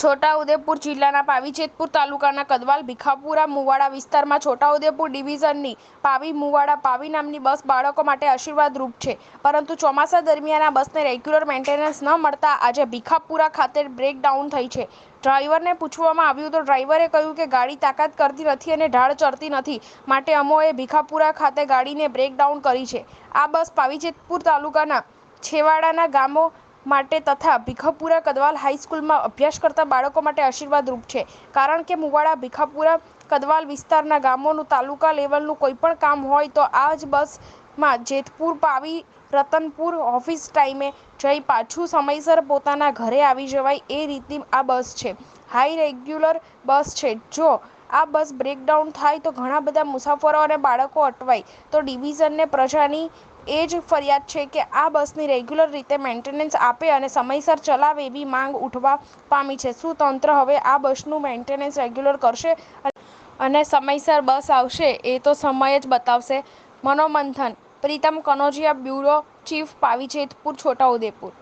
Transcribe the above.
છોટાઉદેપુર જિલ્લાના પાવીજેતપુર તાલુકાના કદવાલ ભીખાપુરા મુવાડા વિસ્તારમાં છોટાઉદેપુર ડિવિઝનની પાવી મુવાડા પાવી નામની બસ બાળકો માટે આશીર્વાદરૂપ છે. પરંતુ ચોમાસા દરમિયાન આ બસને રેગ્યુલર મેન્ટેનન્સ ન મળતા આજે ભીખાપુરા ખાતે બ્રેકડાઉન થઈ છે. ડ્રાઈવરને પૂછવામાં આવ્યું તો ડ્રાઈવરે કહ્યું કે ગાડી તાકાત કરતી નથી અને ઢાળ ચડતી નથી. માટે અમોએ ભીખાપુરા ખાતે ગાડીને બ્રેકડાઉન કરી છે. આ બસ પાવીજેતપુર તાલુકાના છેવાડાના ગામો માટે તથા ભીખાપુરા કદવાલ હાઈસ્કૂલમાં અભ્યાસ કરતા બાળકો માટે આશીર્વાદરૂપ છે. કારણ કે મુવાડા, ભીખાપુરા કદવાલ વિસ્તારના ગામોનું તાલુકા લેવલનું કોઈપણ કામ હોય તો આ જ બસમાં જેતપુર પાવી, રતનપુર ઓફિસ ટાઈમે જઈ પાછું સમયસર પોતાના ઘરે આવી જવાય એ રીતની આ બસ છે. હાઈ રેગ્યુલર બસ છે. જો આ બસ બ્રેકડાઉન થાય તો ઘણા બધા મુસાફરો અને બાળકો અટવાય. તો ડિવિઝનને પ્રજાની એ જ ફરિયાદ છે કે આ બસની રેગ્યુલર રીતે મેન્ટેનન્સ આપે અને સમયસર ચલાવે એવી માંગ ઉઠવા પામી છે. શું તંત્ર હવે આ બસનું મેન્ટેનન્સ રેગ્યુલર કરશે અને સમયસર બસ આવશે એ તો સમય જ બતાવશે. મનોમંથન. Pritam Kanojiya, bureau chief Pavijetpur, Chhota Udepur.